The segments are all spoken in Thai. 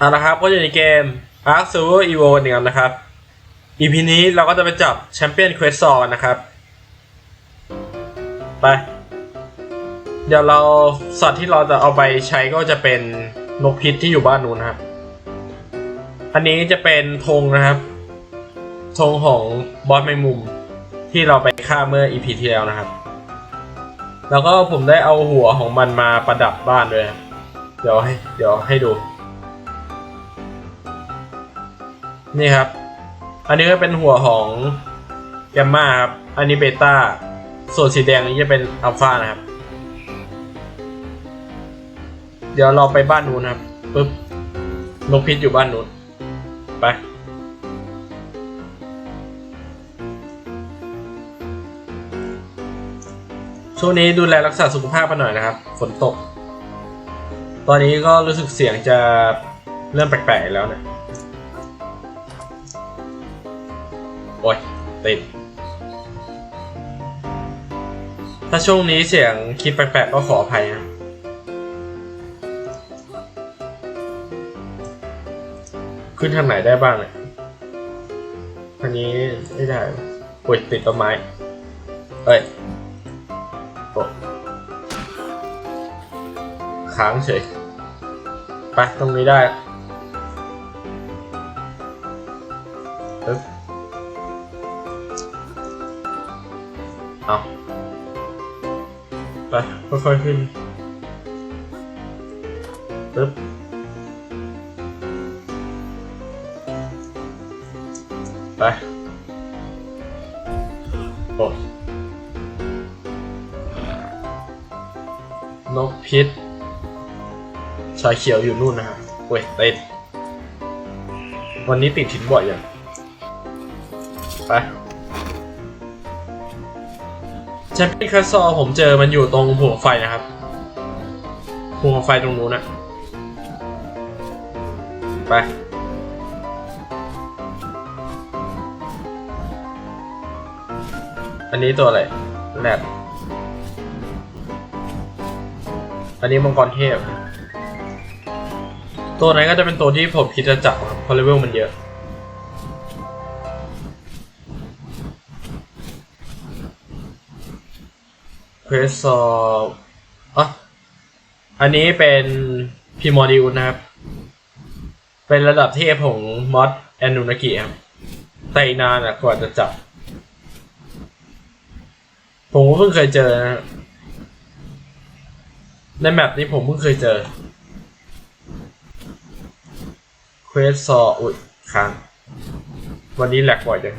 เอาละครับก็อยู่ในเกม Ark Survival Evo หนึ่งนะครับ EP นี้เราก็จะไปจับแชมเปี้ยนเควสซอกันนะครับ ไป เดี๋ยวเราสัตว์ที่เราจะเอาไปใช้ก็จะเป็นนกพิษที่อยู่บ้านนู้นนะครับ อันนี้จะเป็นธงนะครับธงของบอสแมงมุมที่เราไปฆ่าเมื่อ EP ที่แล้วนะครับ แล้วก็ผมได้เอาหัวของมันมาประดับบ้านด้วย เดี๋ยวให้เดี๋ยวให้ดู นี่ครับ อันนี้ก็เป็นหัวของแกมมาครับ อันนี้เบต้า ส่วนสีแดงนี้จะเป็นอัลฟานะครับ เดี๋ยวเราไปบ้านนู้นครับปึ๊บนกพิษอยู่บ้านนู้น ไป ช่วงนี้ดูแลรักษาสุขภาพกันหน่อยนะครับ ฝนตก ตอนนี้ก็รู้สึกเสียงจะเริ่มแปลกๆแล้วเนี่ย โอ้ยติด ถ้าช่วงนี้เสียงคลิปแปลกๆก็ขออภัยนะ ขึ้นทางไหนได้บ้างเนี่ยทางนี้ไม่ได้โอ้ยติดต้นไม้ เอ้ยโอ้ค้างเฉย ไปตรงนี้ได้ ไปค่อยๆขึ้นปึ๊บไปโอ้นกพิษ ชายเขียวอยู่นู่นนะฮะเว้ยติดวันนี้ติดถิ่นบ่อยอย่างไป แชมเปี้ยนคัสซอผมเจอมันอยู่ตรงหัวไฟนะครับ หัวไฟตรงนู้นนะไปอันนี้ตัวอะไรแรดอันนี้มังกรเทพ ตัวนั้นก็จะเป็นตัวที่ผมคิดจะจับครับเพราะเลเวลมันเยอะ เควสซออะอันนี้เป็นพีมอดิวนะครับ เป็นระดับเทพของมอสแอนนูนากิครับแต่อีกนานอะกว่าจะจับ ผมก็เพิ่งเคยเจอนะในแมปนี้ผมเพิ่งเคยเจอเควสซออุ้ยค้างวันนี้แหลกบ่อยจัง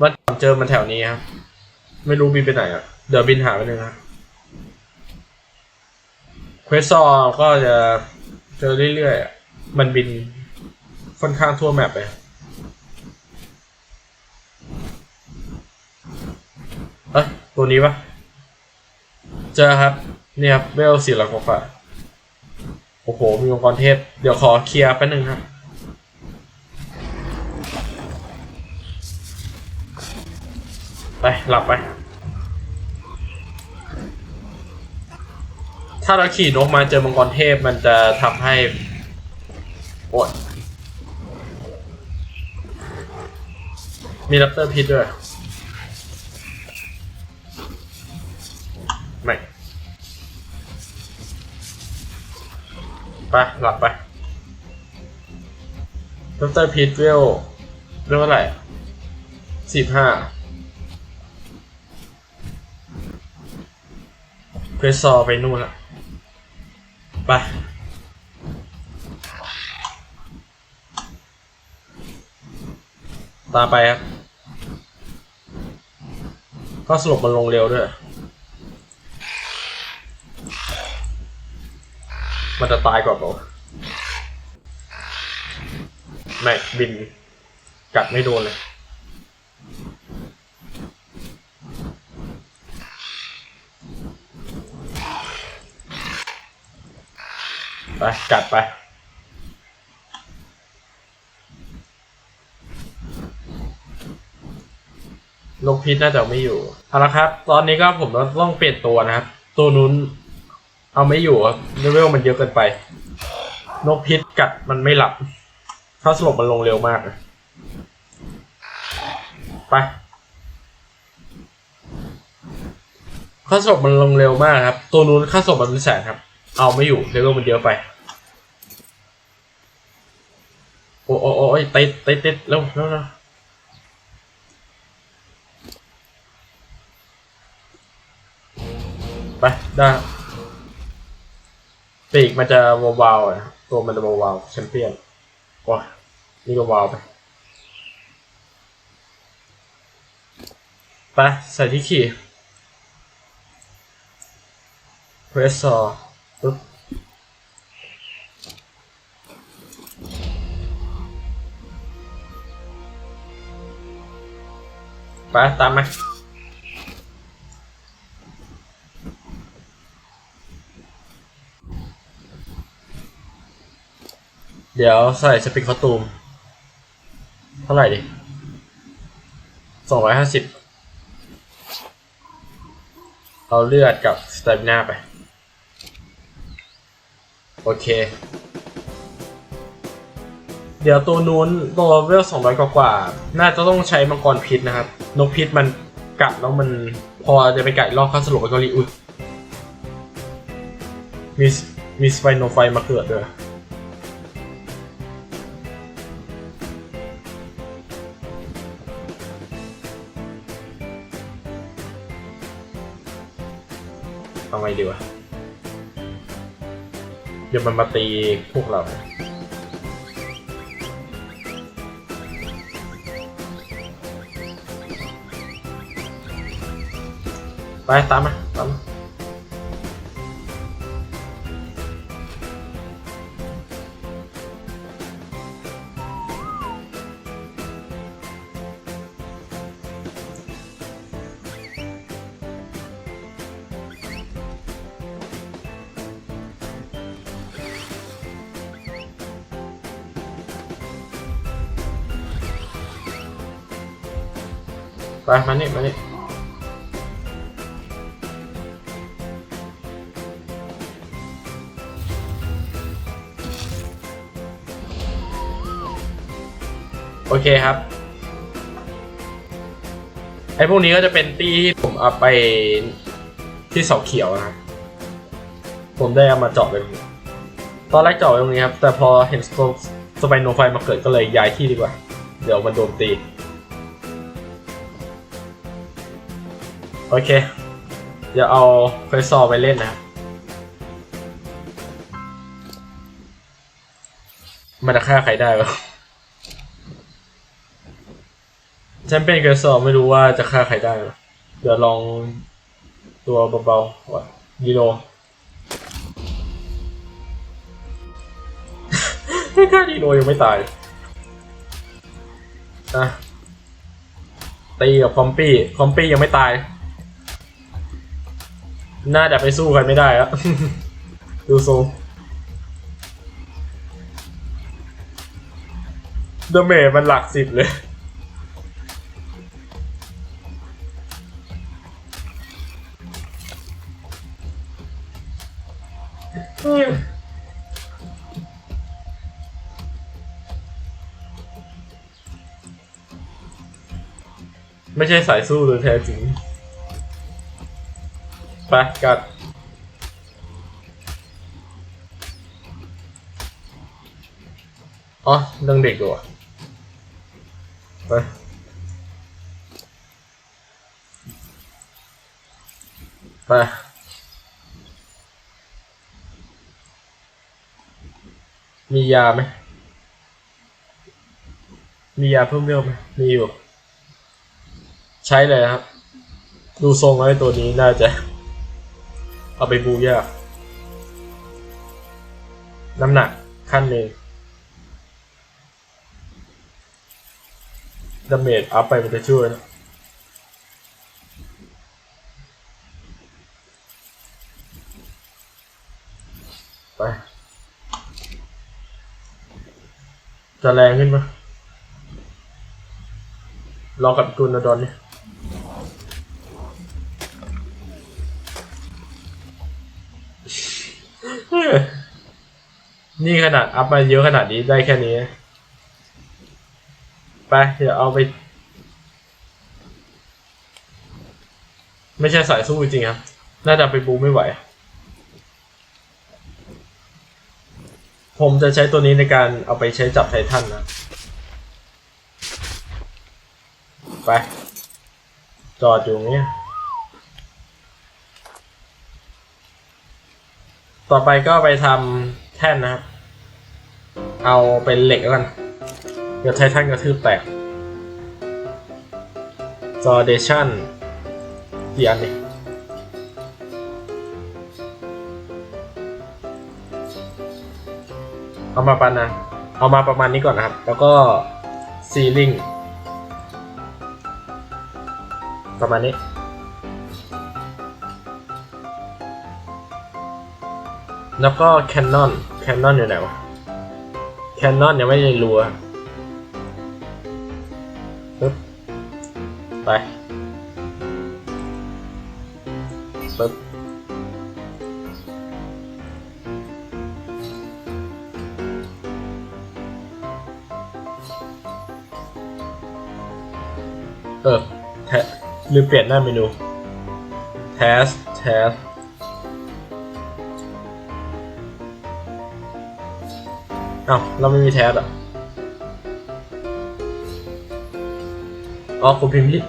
วันเจอมันแถวนี้ครับ ไม่รู้บินไปไหนอะ เดี๋ยวบินหาไปหนึ่งนะเควสซอก็จะเจอเรื่อยๆอะมันบินค่อนข้างทั่วแมปไปเอ้ยตัวนี้ปะเจอครับ เนี่ยครับเวลสี่ร้อยกว่าโอ้โห มีองค์กรเทพ เดี๋ยวขอเคลียร์แป๊บนึงครับ ไป หลับไป ถ้าเราขี่นกมาเจอมังกรเทพมันจะทำให้โอ้ยมีดับเตอร์พิษด้วย ไม่ ไป หลับไปดับเตอร์พิษเวลเรียกว่าอะไรสิบห้า เควสซอไปนู่นละไปตามไปครับ ก็สรุปมันลงเร็วด้วย มันจะตายก่อนเปล่าไม่บินกัดไม่โดนเลย ไปกัดไป ลงพิษน่าจะไม่อยู่เอาละครับ ตอนนี้ก็ผมต้องเปลี่ยนตัวนะครับ ตัวนู้นเอาไม่อยู่ครับเลเวลมันเยอะเกินไป นกพิษกัดมันไม่หลับ ถ้าสลบมันลงเร็วมากอะไปค่าสลบมันลงเร็วมากครับ ตัวนู้นค่าสลบมันเป็นแสนครับ เอาไม่อยู่เลเวลมันเยอะไป โอ้โอ้โอ้ยติดติดติดเร็วเร็วเร็วไปได้ปีกมันจะวาวๆอะตัวมันจะวาวๆแชมเปี้ยนว้านี่ก็วาวไปไปใส่ที่ขี่เพรสซอร์ ไปตามมาเดี๋ยวใส่สปริงคอตูม เท่าไหร่ดิสองร้อยห้าสิบเอาเลือดกับสเตมิน่าไป โอเค เดี๋ยวตัวนู้นตัวเวลสองร้อยกว่า น่าจะต้องใช้มังกรพิษนะครับ นกพิษมันกัดแล้วมันพอจะไปกัดอีกรอบเข้าสลบไปก็รีอุ้ยมีมีสไปโนไฟมาเกิดด้วยเอาไงดีวะ เดี๋ยวมันมาตีพวกเรา ไปตามมาตามมาไปมานี่มานี่ เคครับ ไอ้พวกนี้ก็จะเป็นตี้ที่ผมเอาไปที่เสาเขียวนะผมได้เอามาเจาะเป็นตอนแรกเจาะไว้ตรงนี้ครับ แต่พอเห็นสไปโนไฟมาเกิดก็เลยย้ายที่ดีกว่า เดี๋ยวมันโดนตี โอเค เดี๋ยวเอาเฟซซอไปเล่นนะมันจะฆ่าใครได้วะ แชมเปี้ยนเกรซอไม่รู้ว่าจะฆ่าใครได้เดี๋ยวลองตัวเบาๆว่าดีโนไม่ฆ่าดีโนยังไม่ตายอะตีกับคอมปี้คอมปี้ยังไม่ตาย น่าจะไปสู้กันไม่ได้แล้วดูทรงดเมจมันหลักสิบเลย ไม่ใช่สายสู้โดยแท้จริง ไปกัด อ๋อดังเด็กด้วยว่ะไปไปมียาไหมมียาเพิ่มเวลไหมมีอยู่ ใช้เลยครับ ดูทรงแล้วไอ้ตัวนี้น่าจะ เอาไปบูยากน้ำหนักขั้นหนึ่งดาเมจอัพไปมันจะช่วยนะไป จะแรงขึ้นปะลองกับกุนดอนนี่อ นี่ขนาดอัพมาเยอะขนาดนี้ได้แค่นี้ ไป เดี๋ยวเอาไป ไม่ใช่สายสู้จริงครับ น่าจะไปบูไม่ไหว ผมจะใช้ตัวนี้ในการเอาไปใช้จับไททันนะ ไป จอดอยู่เงี้ย ต่อไปก็ไปทำแท่นนะครับ เอาเป็นเหล็กแล้วกันเดี๋ยวไททันกระทืบแตกฟอเดชั่นกี่อันนี่เอามาปานนะเอามาประมาณนี้ก่อนนะครับ แล้วก็ซีลิงประมาณนี้ แล้วก็แคนนอนแคนนอนอยู่ไหนวะแคนนอนยังไม่ได้รัวปึ๊บไปปึ๊บเออแทลืมเปลี่ยนหน้าเมนู test test อ้าวเราไม่มีแทสอะอ๋อคุณพิมพ์ผิด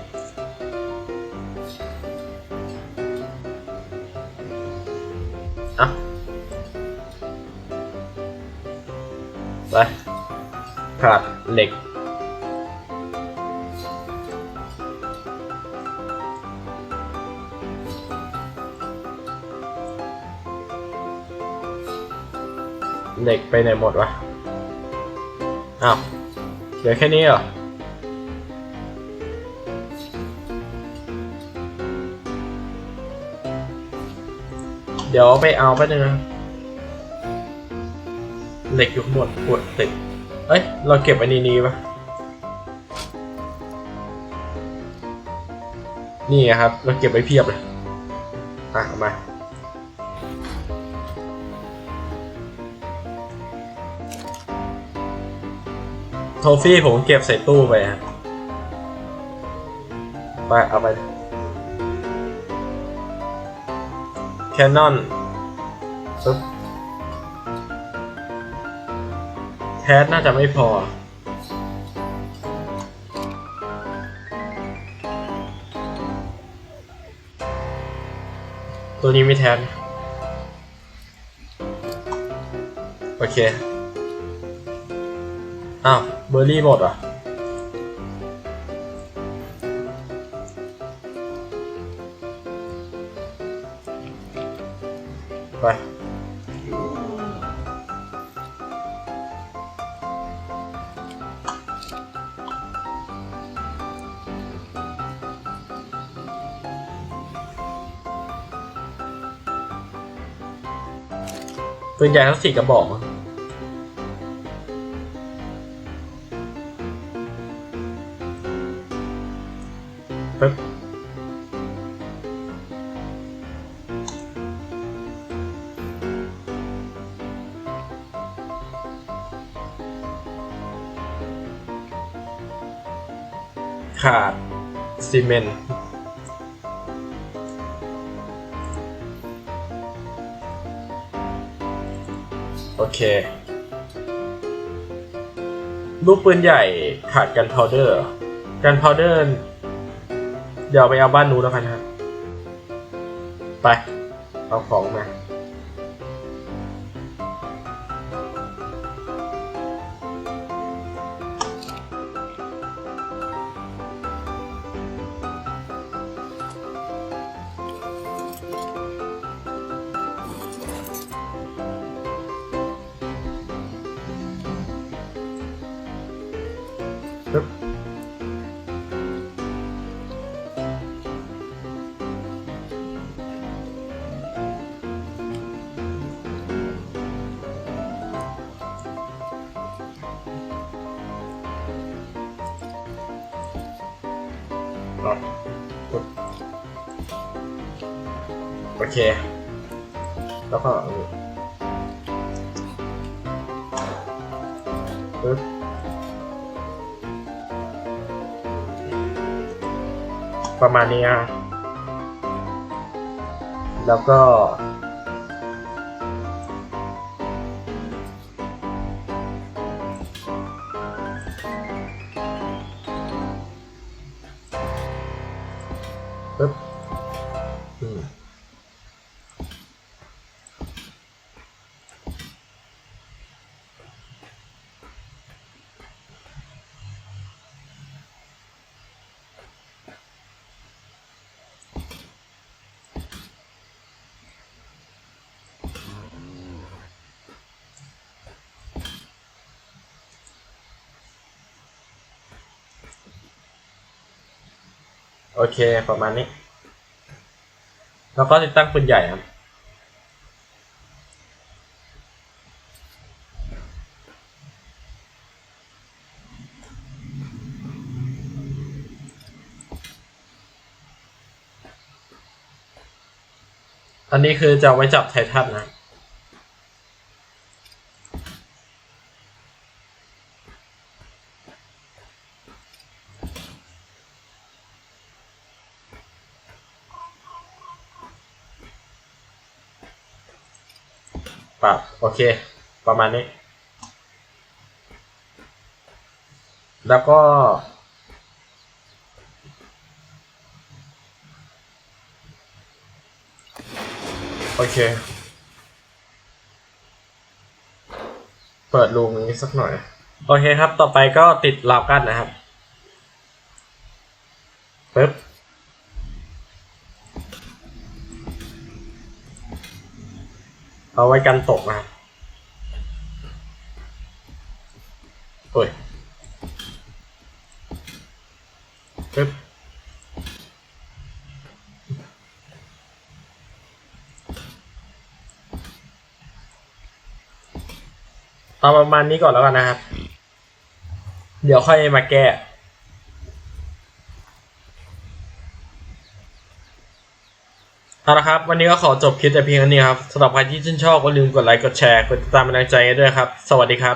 อะไปขาดเหล็กเหล็กไปไหนหมดวะ อ้าวเหลือแค่นี้เหรอ เดี๋ยวไปเอาไปบนึงนะเหล็กอยู่ข้างบนปวดติดเอ้ย เราเก็บไอ้นี่นี่ปะนี่ครับ เราเก็บไว้เพียบเลย อะเอามา โทฟี่ผมเก็บใส่ตู้ไปฮะไปเอาไปแคนนอนปึ๊บแทสน่าจะไม่พอ ตัวนี้ไม่แทสโอเค อ้าวเบอร์รี่หมดอะไปปืนใหญ่ทั้งสี่กระบอกมั้ง ป๊บขาดซีเมนต์โอเค ลูกปืนใหญ่ขาดกันพาวเดอร์ กันพาวเดอร์ เดี๋ยวไปเอาบ้านนู้นแล้วกันฮะไป เอาของมา เนาะโอเค แล้วก็ปึ๊ประมาณนี้อะแล้วก็ ปึ๊บอืม โอเคประมาณนี้ แล้วก็ติดตั้งปืนใหญ่ครับอันนี้คือจะไว้จับไททันนะ ปรับโอเค ประมาณนี้ แล้วก็ โอเค เปิดรูนี้สักหน่อย โอเคครับ ต่อไปก็ติดราวกั้นนะครับปึ๊บ เอาไว้กันตกนะครับโอ้ยปึ๊บเอาประมาณนี้ก่อนแล้วกันนะครับ เดี๋ยวค่อยมาแก้ เอาละครับ วันนี้ก็ขอจบคลิปแต่เพียงเท่านี้ครับสำหรับใครที่ชื่นชอบก็ลืมกดไลค์กดแชร์กดติดตามเป็นกำลังใจด้วยครับ สวัสดีครับ